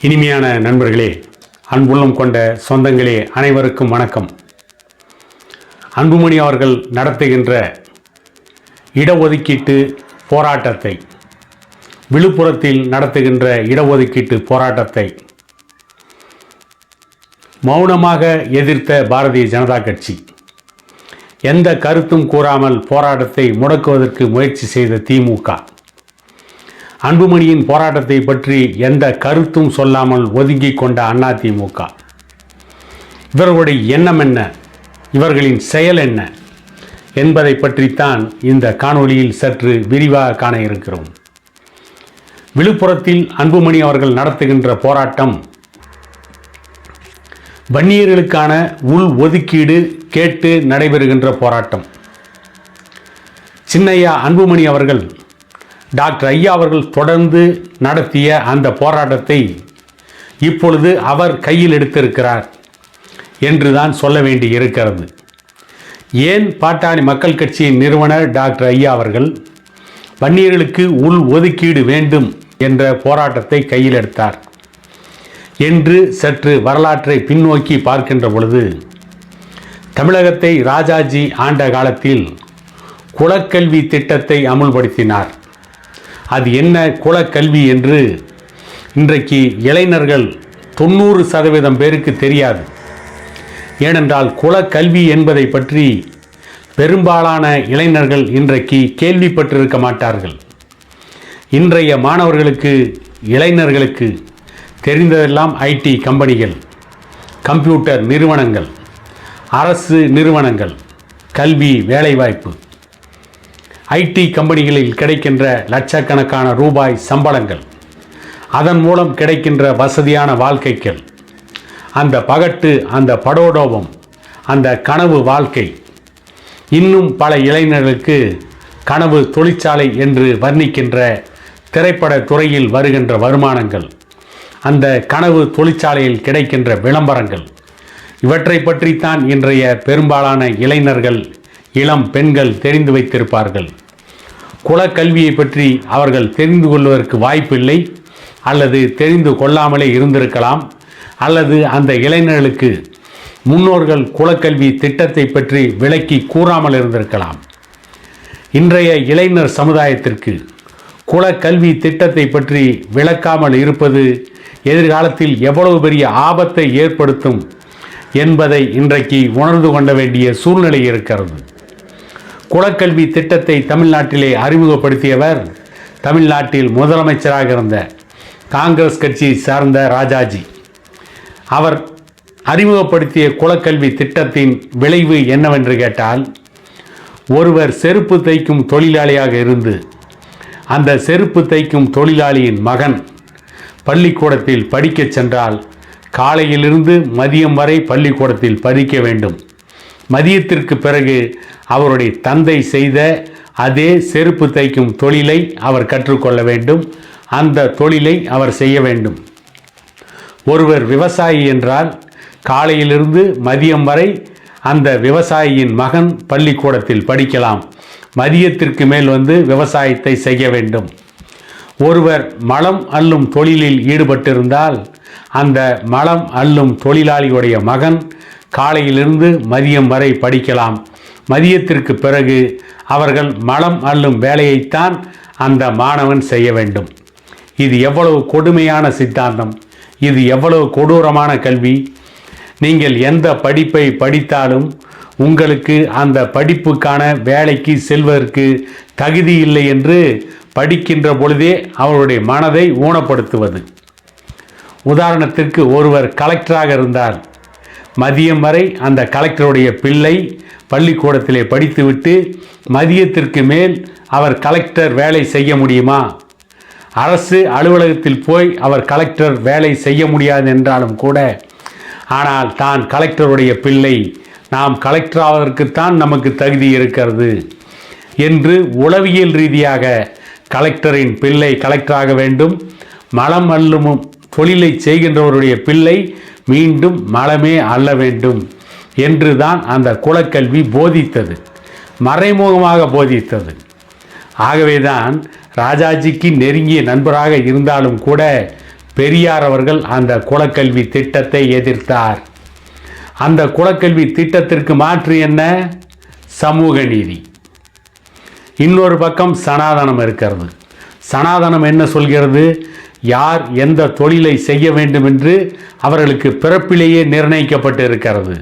இனிமையான நண்பர்களே அன்புள்ளம் கொண்ட சொந்தங்களே அனைவருக்கும் வணக்கம். அன்புமணி அவர்கள் நடத்துகின்ற இடஒதுக்கீட்டு போராட்டத்தை விழுப்புரத்தில் நடத்துகின்ற இடஒதுக்கீட்டு போராட்டத்தை மௌனமாக எதிர்த்த பாரதிய ஜனதா கட்சி எந்த கருத்தும் கூறாமல் போராட்டத்தை முடக்குவதற்கு முயற்சி செய்த திமுக அன்புமணியின் போராட்டத்தை பற்றி எந்த கருத்தும் சொல்லாமல் ஒதுங்கி கொண்ட அதிமுக. இவர்களுடைய எண்ணம் என்ன? இவர்களின் செயல் என்ன? என்பதை பற்றித்தான் இந்த காணொளியில் சற்று விரிவாக காண இருக்கிறோம். விழுப்புரத்தில் அன்புமணி அவர்கள் நடத்துகின்ற போராட்டம் வன்னியர்களுக்கான உள் ஒதுக்கீடு கேட்டு நடைபெறுகின்ற போராட்டம். சின்னையா அன்புமணி அவர்கள் டாக்டர் ஐயா அவர்கள் தொடர்ந்து நடத்திய அந்த போராட்டத்தை இப்பொழுது அவர் கையில் எடுத்திருக்கிறார் என்று தான் சொல்ல வேண்டி இருக்கிறது. ஏன் பாட்டாளி மக்கள் கட்சியின் நிறுவனர் டாக்டர் ஐயா அவர்கள் வன்னியர்களுக்கு உள் ஒதுக்கீடு வேண்டும் என்ற போராட்டத்தை கையில் எடுத்தார் என்று சற்று வரலாற்றை பின்னோக்கி பார்க்கின்ற பொழுது தமிழகத்தை ராஜாஜி ஆண்ட காலத்தில் குலக்கல்வி திட்டத்தை அமுல்படுத்தினார். அது என்ன குலக்கல்வி என்று இன்றைக்கு இளைஞர்கள் தொண்ணூறு சதவீதம் பேருக்கு தெரியாது. ஏனென்றால் குலக்கல்வி என்பதை பற்றி பெரும்பாலான இளைஞர்கள் இன்றைக்கு கேள்விப்பட்டிருக்க மாட்டார்கள். இன்றைய மாணவர்களுக்கு இளைஞர்களுக்கு தெரிந்ததெல்லாம் ஐடி கம்பெனிகள் கம்ப்யூட்டர் நிறுவனங்கள் அரசு நிறுவனங்கள் கல்வி வேலைவாய்ப்பு. ஐடி கம்பெனிகளில் கிடைக்கின்ற லட்சக்கணக்கான ரூபாய் சம்பளங்கள். அதன் மூலம் கிடைக்கின்ற வசதியான வாழ்க்கைகள். அந்த பகட்டு அந்த படோடோபம் அந்த கனவு வாழ்க்கை. இன்னும் பல இளைஞர்களுக்கு கனவு தொழிற்சாலை என்று வர்ணிக்கின்ற திரைப்பட துறையில் வருகின்ற வருமானங்கள். அந்த கனவு தொழிற்சாலையில் கிடைக்கின்ற விளம்பரங்கள். இவற்றை பற்றித்தான் இன்றைய பெரும்பாலான இளைஞர்கள் இளம் பெண்கள் தெரிந்து வைத்திருப்பார்கள். குலக்கல்வியை பற்றி அவர்கள் தெரிந்து கொள்வதற்கு வாய்ப்பில்லை அல்லது தெரிந்து கொள்ளாமலே இருந்திருக்கலாம். அல்லது அந்த இளைஞர்களுக்கு முன்னோர்கள் குலக்கல்வி திட்டத்தை பற்றி விளக்கி கூறாமல் இருந்திருக்கலாம். இன்றைய இளைஞர் சமுதாயத்திற்கு குலக்கல்வி திட்டத்தை பற்றி விளக்காமல் இருப்பது எதிர்காலத்தில் எவ்வளவு பெரிய ஆபத்தை ஏற்படுத்தும் என்பதை இன்றைக்கு உணர்ந்து கொள்ள வேண்டிய சூழ்நிலை இருக்கிறது. குலக்கல்வி திட்டத்தை தமிழ்நாட்டிலே அறிமுகப்படுத்தியவர் தமிழ்நாட்டில் முதலமைச்சராக இருந்த காங்கிரஸ் கட்சியை சார்ந்த ராஜாஜி. அவர் அறிமுகப்படுத்திய குலக்கல்வி திட்டத்தின் விளைவு என்னவென்று கேட்டால் ஒருவர் செருப்பு தைக்கும் தொழிலாளியாக இருந்து அந்த செருப்பு தைக்கும் தொழிலாளியின் மகன் பள்ளிக்கூடத்தில் படிக்கச் சென்றால் காலையிலிருந்து மதியம் வரை பள்ளிக்கூடத்தில் படிக்க வேண்டும். மதியத்திற்கு பிறகு அவருடைய தந்தை செய்த அதே செருப்பு தைக்கும் தொழிலை அவர் கற்றுக்கொள்ள வேண்டும். அந்த தொழிலை அவர் செய்ய வேண்டும். ஒருவர் விவசாயி என்றால் காலையிலிருந்து மதியம் வரை அந்த விவசாயியின் மகன் பள்ளிக்கூடத்தில் படிக்கலாம். மதியத்திற்கு மேல் வந்து விவசாயத்தை செய்ய வேண்டும். ஒருவர் மலம் அள்ளும் தொழிலில் ஈடுபட்டிருந்தால் அந்த மலம் அள்ளும் தொழிலாளியுடைய மகன் காலையிலிருந்து மதியம் வரை படிக்கலாம். மதியத்திற்கு பிறகு அவர்கள் மலம் அள்ளும் வேலையைத்தான் அந்த மாணவன் செய்ய வேண்டும். இது எவ்வளவு கொடுமையான சித்தாந்தம். இது எவ்வளவு கொடூரமான கல்வி. நீங்கள் எந்த படிப்பை படித்தாலும் உங்களுக்கு அந்த படிப்புக்கான வேலைக்கு செல்வதற்கு தகுதி இல்லை என்று படிக்கின்ற பொழுதே அவருடைய மனதை ஊனப்படுத்துவது. உதாரணத்திற்கு ஒருவர் கலெக்டராக இருந்தால் மதியம் வரை அந்த கலெக்டருடைய பிள்ளை பள்ளிக்கூடத்திலே படித்துவிட்டு மதியத்திற்கு மேல் அவர் கலெக்டர் வேலை செய்ய முடியுமா? அரசு அலுவலகத்தில் போய் அவர் கலெக்டர் வேலை செய்ய முடியாது என்றாலும் கூட ஆனால் தான் கலெக்டருடைய பிள்ளை நாம் கலெக்டர் ஆவதற்குத்தான் நமக்கு தகுதி இருக்கிறது என்று உளவியல் ரீதியாக கலெக்டரின் பிள்ளை கலெக்டராக வேண்டும். மலம் அள்ளும் தொழிலை செய்கின்றவருடைய பிள்ளை மீண்டும் மலமே அல்ல வேண்டும் என்று தான் அந்த குலக்கல்வி போதித்தது மறைமுகமாக போதித்தது. ஆகவேதான் ராஜாஜிக்கு நெருங்கிய நண்பராக இருந்தாலும் கூட பெரியார் அவர்கள் அந்த குலக்கல்வி திட்டத்தை எதிர்த்தார். அந்த குலக்கல்வி திட்டத்திற்கு மாற்று என்ன? சமூக நீதி. இன்னொரு பக்கம் சனாதனம் இருக்கிறது. சனாதனம் என்ன சொல்கிறது? யார் எந்த தொழிலை செய்ய வேண்டும் என்று அவர்களுக்கு பிறப்பிலேயே நிர்ணயிக்கப்பட்டு இருக்கிறது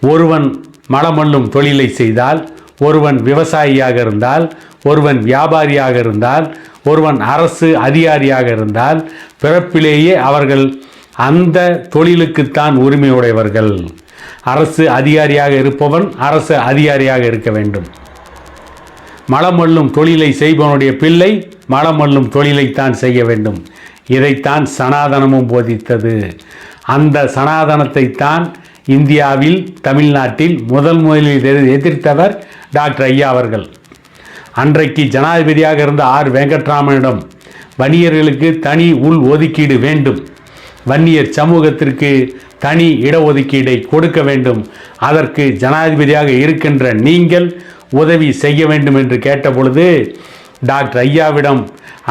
ஒருவன் மலமல்லும் தொழிலை செய்தால் ஒருவன் விவசாயியாக இருந்தால் ஒருவன் வியாபாரியாக இருந்தால் ஒருவன் அரசு அதிகாரியாக இருந்தால் பிறப்பிலேயே அவர்கள் அந்த தொழிலுக்குத்தான் உரிமையுடையவர்கள். அரசு அதிகாரியாக இருப்பவன் அரசு அதிகாரியாக இருக்க வேண்டும். மலமல்லும் தொழிலை செய்பவனுடைய பிள்ளை மலமல்லும் தொழிலைத்தான் செய்ய வேண்டும். இதைத்தான் சனாதனமும் போதித்தது. அந்த சனாதனத்தை தான் இந்தியாவில் தமிழ்நாட்டில் முதல் முதலில் எதிர்- எதிர்த்தவர் டாக்டர் ஐயா அவர்கள். அன்றைக்கு ஜனாதிபதியாக இருந்த ஆர் வெங்கட்ராமனிடம் வன்னியர்களுக்கு தனி உள் ஒதுக்கீடு வேண்டும். வன்னியர் சமூகத்திற்கு தனி இடஒதுக்கீடை கொடுக்க வேண்டும். அதற்கு ஜனாதிபதியாக இருக்கின்ற நீங்கள் உதவி செய்ய வேண்டும் என்று கேட்டபொழுது டாக்டர் ஐயாவிடம்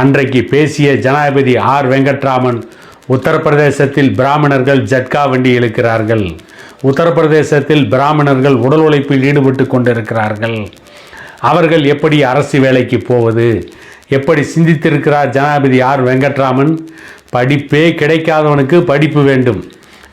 அன்றைக்கு பேசிய ஜனாதிபதி ஆர் வெங்கட்ராமன் உத்தரப்பிரதேசத்தில் பிராமணர்கள் ஜட்கா வண்டி இழுக்கிறார்கள். உத்தரப்பிரதேசத்தில் பிராமணர்கள் உடல் உழைப்பில் ஈடுபட்டு கொண்டிருக்கிறார்கள். அவர்கள் எப்படி அரசு வேலைக்கு போவது? எப்படி சிந்தித்திருக்கிறார் ஜனாதிபதி ஆர் வெங்கட்ராமன்? படிப்பே கிடைக்காதவனுக்கு படிப்பு வேண்டும்.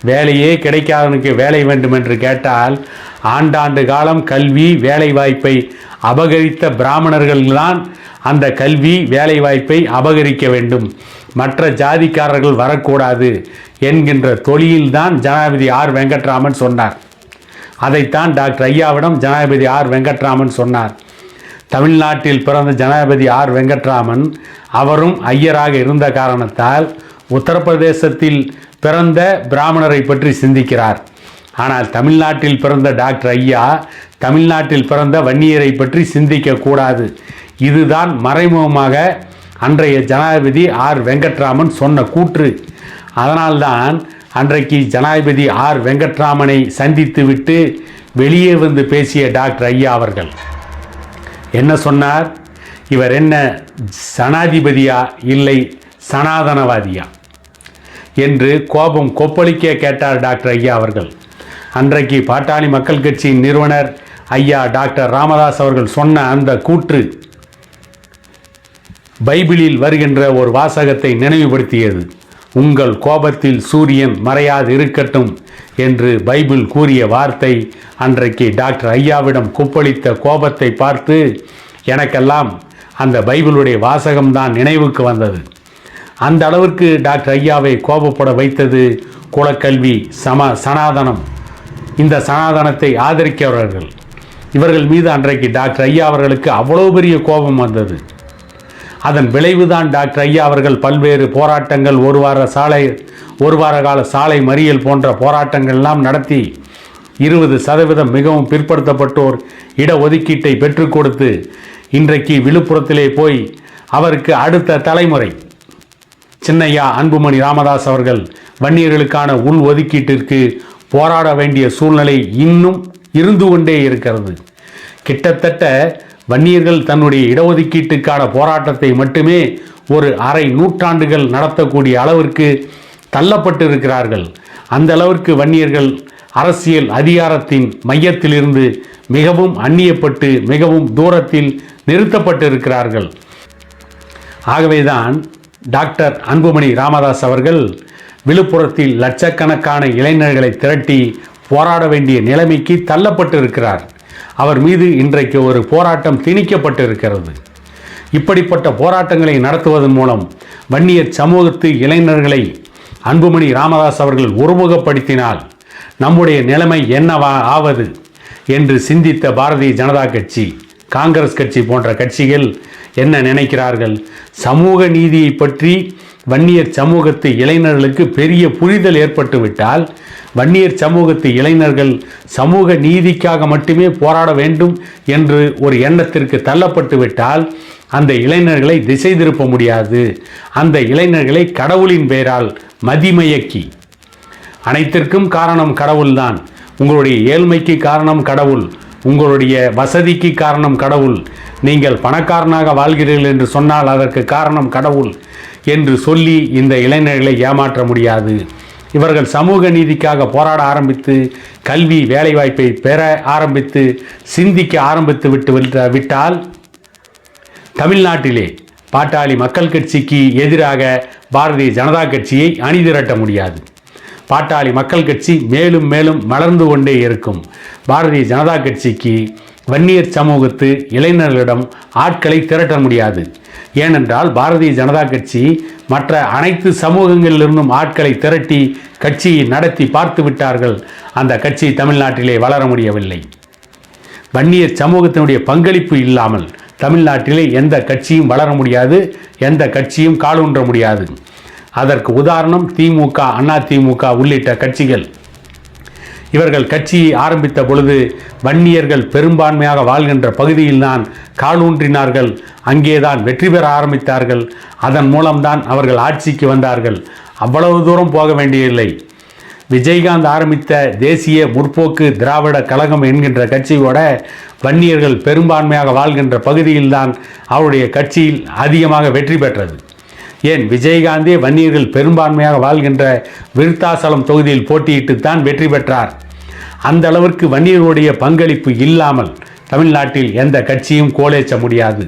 வேலையே கிடைக்காதவனுக்கு வேலை வேண்டும் என்று கேட்டால் ஆண்டாண்டு காலம் கல்வி வேலைவாய்ப்பை அபகரித்த பிராமணர்கள்தான் அந்த கல்வி வேலைவாய்ப்பை அபகரிக்க வேண்டும். மற்ற ஜாதிக்காரர்கள் வரக்கூடாது என்கின்ற தொழில்தான் ஜனாதிபதி ஆர். வெங்கட்ராமன் சொன்னார். அதைத்தான் டாக்டர் ஐயாவிடம் ஜனாதிபதி ஆர். வெங்கட்ராமன் சொன்னார். தமிழ்நாட்டில் பிறந்த ஜனாதிபதி ஆர். வெங்கட்ராமன் அவரும் ஐயராக இருந்த காரணத்தால் உத்தரப்பிரதேசத்தில் பிறந்த பிராமணரை பற்றி சிந்திக்கிறார். ஆனால் தமிழ்நாட்டில் பிறந்த டாக்டர் ஐயா தமிழ்நாட்டில் பிறந்த வன்னியரை பற்றி சிந்திக்கக்கூடாது. இதுதான் மறைமுகமாக அன்றைய ஜனாதிபதி ஆர். வெங்கட்ராமன் சொன்ன கூற்று. அதனால்தான் அன்றைக்கு ஜனாதிபதி ஆர். வெங்கட்ராமனை சந்தித்துவிட்டு வெளியே வந்து பேசிய டாக்டர் ஐயா அவர்கள் என்ன சொன்னார்? இவர் என்ன சனாதிபதியா இல்லை சனாதனவாதியா? என்று கோபம் கொப்பளிக்க கேட்டார் டாக்டர் ஐயா அவர்கள். அன்றைக்கு பாட்டாளி மக்கள் கட்சியின் நிறுவனர் ஐயா டாக்டர் ராமதாஸ் அவர்கள் சொன்ன அந்த கூற்று பைபிளில் வருகின்ற ஒரு வாசகத்தை நினைவுபடுத்தியது. உங்கள் கோபத்தில் சூரியன் மறையாது இருக்கட்டும் என்று பைபிள் கூறிய வார்த்தை அன்றைக்கு டாக்டர் ஐயாவிடம் கொப்பளித்த கோபத்தை பார்த்து எனக்கெல்லாம் அந்த பைபிளுடைய வாசகம்தான் நினைவுக்கு வந்தது. அந்த அளவிற்கு டாக்டர் ஐயாவை கோபப்பட வைத்தது குலக்கல்வி சம சனாதனம். இந்த சனாதனத்தை ஆதரிக்கிறவர்கள் இவர்கள் மீது அன்றைக்கு டாக்டர் ஐயா அவர்களுக்கு அவ்வளோ பெரிய கோபம் வந்தது. அதன் விளைவுதான் டாக்டர் ஐயா அவர்கள் பல்வேறு போராட்டங்கள் ஒரு வார சாலை ஒரு வார கால சாலை மறியல் போன்ற போராட்டங்கள் எல்லாம் நடத்தி இருபது சதவீதம் மிகவும் பிற்படுத்தப்பட்டோர் இடஒதுக்கீட்டை பெற்றுக் கொடுத்து இன்றைக்கு விழுப்புரத்திலே போய் அவருக்கு அடுத்த தலைமுறை சின்னையா அன்புமணி ராமதாஸ் அவர்கள் வன்னியர்களுக்கான உள் ஒதுக்கீட்டிற்கு போராட வேண்டிய சூழ்நிலை இன்னும் இருந்து கொண்டே இருக்கிறது. கிட்டத்தட்ட வன்னியர்கள் தன்னுடைய இடஒதுக்கீட்டுக்கான போராட்டத்தை மட்டுமே ஒரு அரை நூற்றாண்டுகள் நடத்தக்கூடிய அளவிற்கு தள்ளப்பட்டு இருக்கிறார்கள் அந்த அளவிற்கு வன்னியர்கள் அரசியல் அதிகாரத்தின் மையத்திலிருந்து மிகவும் அந்நியப்பட்டு மிகவும் தூரத்தில் நிறுத்தப்பட்டு இருக்கிறார்கள் ஆகவேதான் டாக்டர் அன்புமணி ராமதாஸ் அவர்கள் விழுப்புரத்தில் லட்சக்கணக்கான இளைஞர்களை திரட்டி போராட வேண்டிய நிலைமைக்கு தள்ளப்பட்டு இருக்கிறார் அவர் மீது இன்றைக்கு ஒரு போராட்டம் திணிக்கப்பட்டு இருக்கிறது இப்படிப்பட்ட போராட்டங்களை நடத்துவதன் மூலம் வன்னியர் சமூகத்து இளைஞர்களை அன்புமணி ராமதாஸ் அவர்கள் ஒருமுகப்படுத்தினால் நம்முடைய நிலைமை என்னவா ஆவது என்று சிந்தித்த பாரதிய ஜனதா கட்சி காங்கிரஸ் கட்சி போன்ற கட்சிகள் என்ன நினைக்கிறார்கள்? சமூக நீதியை பற்றி வன்னியர் சமூகத்து இளைஞர்களுக்கு பெரிய புரிதல் ஏற்பட்டுவிட்டால் வன்னியர் சமூகத்து இளைஞர்கள் சமூக நீதிக்காக மட்டுமே போராட வேண்டும் என்று ஒரு எண்ணத்திற்கு தள்ளப்பட்டு விட்டால் அந்த இளைஞர்களை திசை திருப்ப முடியாது. அந்த இளைஞர்களை கடவுளின் பெயரால் மதிமயக்கி. அனைத்திற்கும் காரணம் கடவுள்தான். உங்களுடைய ஏழ்மைக்கு காரணம் கடவுள். உங்களுடைய வசதிக்கு காரணம் கடவுள். நீங்கள் பணக்காரனாக வாழ்கிறீர்கள் என்று சொன்னால் அதற்கு காரணம் கடவுள். என்று சொல்லி இந்த இளைஞர்களை ஏமாற்ற முடியாது. இவர்கள் சமூக நீதிக்காக போராட ஆரம்பித்து கல்வி வேலைவாய்ப்பை பெற ஆரம்பித்து சிந்திக்க ஆரம்பித்து விட்டு விட்டால் தமிழ்நாட்டிலே பாட்டாளி மக்கள் கட்சிக்கு எதிராக பாரதிய ஜனதா கட்சியை அணிதிரட்ட முடியாது. பாட்டாளி மக்கள் கட்சி மேலும் மேலும் மலர்ந்து கொண்டே இருக்கும். பாரதிய ஜனதா கட்சிக்கு வன்னியர் சமூகத்து இளைஞர்களிடம் ஆட்களை திரட்ட முடியாது. ஏனென்றால் பாரதிய ஜனதா கட்சி மற்ற அனைத்து சமூகங்களிலிருந்தும் ஆட்களை திரட்டி கட்சியை நடத்தி பார்த்து விட்டார்கள். அந்த கட்சி தமிழ்நாட்டிலே வளர முடியவில்லை. வன்னியர் சமூகத்தினுடைய பங்களிப்பு இல்லாமல் தமிழ்நாட்டிலே எந்த கட்சியும் வளர முடியாது எந்த கட்சியும் காலூன்ற முடியாது. அதற்கு உதாரணம் திமுக அண்ணா திமுக உள்ளிட்ட கட்சிகள். இவர்கள் கட்சியை ஆரம்பித்த பொழுது வன்னியர்கள் பெரும்பான்மையாக வாழ்கின்ற பகுதியில்தான் காலூன்றினார்கள் அங்கேதான் வெற்றி பெற ஆரம்பித்தார்கள். அதன் மூலம்தான் அவர்கள் ஆட்சிக்கு வந்தார்கள். அவ்வளவு தூரம் போக வேண்டியதில்லை. விஜயகாந்த் ஆரம்பித்த தேசிய முற்போக்கு திராவிட கழகம் என்கின்ற கட்சியோட வன்னியர்கள் பெரும்பான்மையாக வாழ்கின்ற பகுதியில்தான் அவருடைய கட்சியில் அதிகமாக வெற்றி பெற்றது. ஏன் விஜயகாந்தே வன்னியர்கள் பெரும்பான்மையாக வாழ்கின்ற விருத்தாசலம் தொகுதியில் போட்டியிட்டு தான் வெற்றி பெற்றார். அந்த அளவிற்கு வன்னியர்களுடைய பங்களிப்பு இல்லாமல் தமிழ்நாட்டில் எந்த கட்சியும் கோலேச்ச முடியாது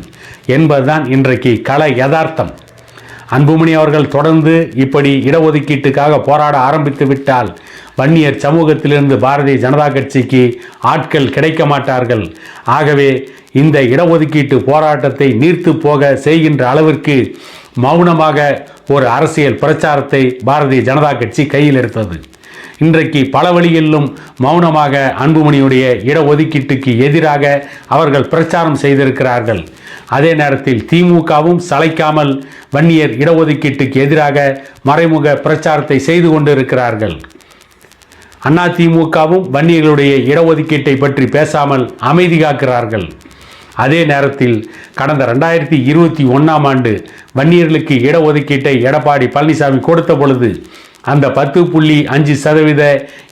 என்பதுதான் இன்றைக்கு கள யதார்த்தம். அன்புமணி அவர்கள் தொடர்ந்து இப்படி இடஒதுக்கீட்டுக்காக போராட ஆரம்பித்து விட்டால் வன்னியர் சமூகத்திலிருந்து பாரதிய ஜனதா கட்சிக்கு ஆட்கள் கிடைக்க மாட்டார்கள். ஆகவே இந்த இடஒதுக்கீட்டு போராட்டத்தை நீர்த்து போக செய்கின்ற அளவிற்கு மௌனமாக ஒரு அரசியல் பிரச்சாரத்தை பாரதிய ஜனதா கட்சி கையில் எடுத்தது. இன்றைக்கு பல வழியிலும் மௌனமாக அன்புமணியுடைய இடஒதுக்கீட்டுக்கு எதிராக அவர்கள் பிரச்சாரம் செய்திருக்கிறார்கள். அதே நேரத்தில் திமுகவும் சளைக்காமல் வன்னியர் இடஒதுக்கீட்டுக்கு எதிராக மறைமுக பிரச்சாரத்தை செய்து கொண்டிருக்கிறார்கள். அண்ணா திமுகவும் வன்னியர்களுடைய இடஒதுக்கீட்டை பற்றி பேசாமல் அமைதி காக்கிறார்கள். அதே நேரத்தில் கடந்த ரெண்டாயிரத்தி இருபத்தி ஒன்றாம் ஆண்டு வன்னியர்களுக்கு இடஒதுக்கீட்டை எடப்பாடி பழனிசாமி கொடுத்த பொழுது அந்த பத்து புள்ளி அஞ்சு சதவீத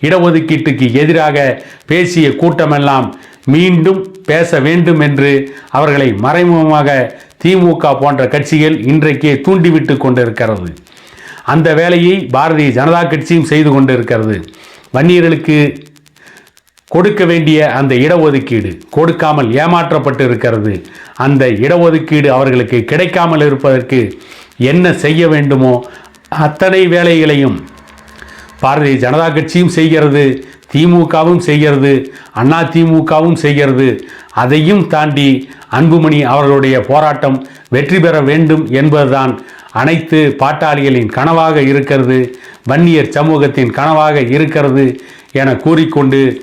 இடஒதுக்கீட்டுக்கு எதிராக பேசிய கூட்டமெல்லாம் மீண்டும் பேச வேண்டும் என்று அவர்களை மறைமுகமாக திமுக போன்ற கட்சிகள் இன்றைக்கே தூண்டிவிட்டு கொண்டிருக்கிறது. அந்த வேலையை பாரதிய ஜனதா கட்சியும் செய்து கொண்டிருக்கிறது. வன்னியர்களுக்கு கொடுக்க வேண்டிய அந்த இடஒதுக்கீடு கொடுக்காமல் ஏமாற்றப்பட்டு இருக்கிறது அந்த இடஒதுக்கீடு அவர்களுக்கு கிடைக்காமல் இருப்பதற்கு என்ன செய்ய வேண்டுமோ அத்தனை வேலைகளையும் பாரதிய ஜனதா கட்சியும் செய்கிறது திமுகவும் செய்கிறது அண்ணா திமுகவும் செய்கிறது. அதையும் தாண்டி அன்புமணி அவர்களுடைய போராட்டம் வெற்றி பெற வேண்டும் என்பதுதான் அனைத்து பாட்டாளிகளின் கனவாக இருக்கிறது வன்னியர் சமூகத்தின் கனவாக இருக்கிறது என கூறிக்கொண்டு